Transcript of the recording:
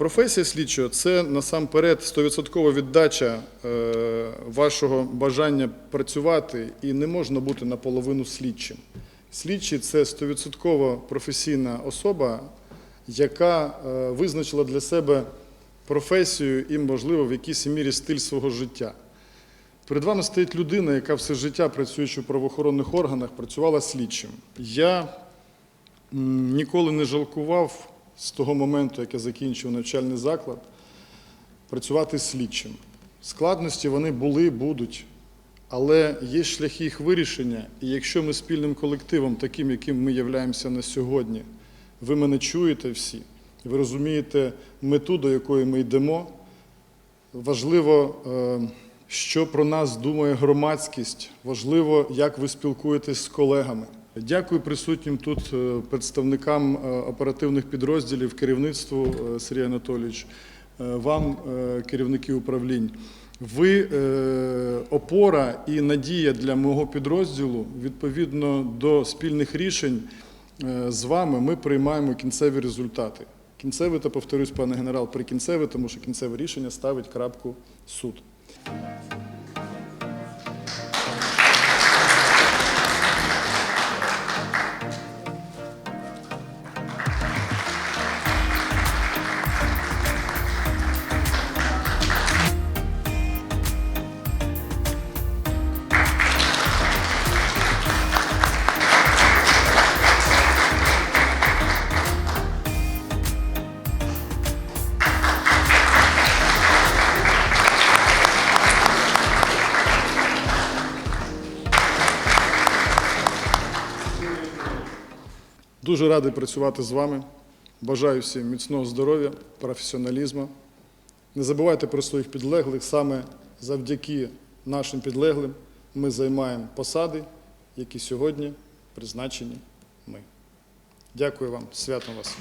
Професія слідчого це насамперед 100% віддача е, вашого бажання працювати і не можна бути наполовину слідчим. Слідчий це 100% професійна особа, яка е, визначила для себе професію і, можливо, в якійсь мірі стиль свого життя. Перед вами стоїть людина, яка все життя, працюючи в правоохоронних органах, працювала слідчим. Я ніколи не жалкував з того моменту, як я закінчив навчальний заклад, працювати слідчим. Складності вони були, будуть, але є шляхи їх вирішення. І якщо ми спільним колективом, таким, яким ми являємося на сьогодні, ви мене чуєте всі, ви розумієте мету, до якої ми йдемо. Важливо, е, що про нас думає громадськість, важливо, як ви спілкуєтесь з колегами. Дякую присутнім тут е, представникам е, оперативних підрозділів, керівництву е, Сергій Анатолійович, вам, керівники управлінь. Ви опора і надія для мого підрозділу відповідно до спільних рішень з вами ми приймаємо кінцеві результати. Кінцеве, та повторюсь, пане генерал, прикінцеве, тому що кінцеве рішення ставить крапку суд. Дуже радий працювати з вами. Бажаю всім міцного здоров'я, професіоналізму. Не забувайте про своїх підлеглих. Саме завдяки нашим підлеглим ми займаємо посади, які сьогодні призначені ми. Дякую вам, святом вас.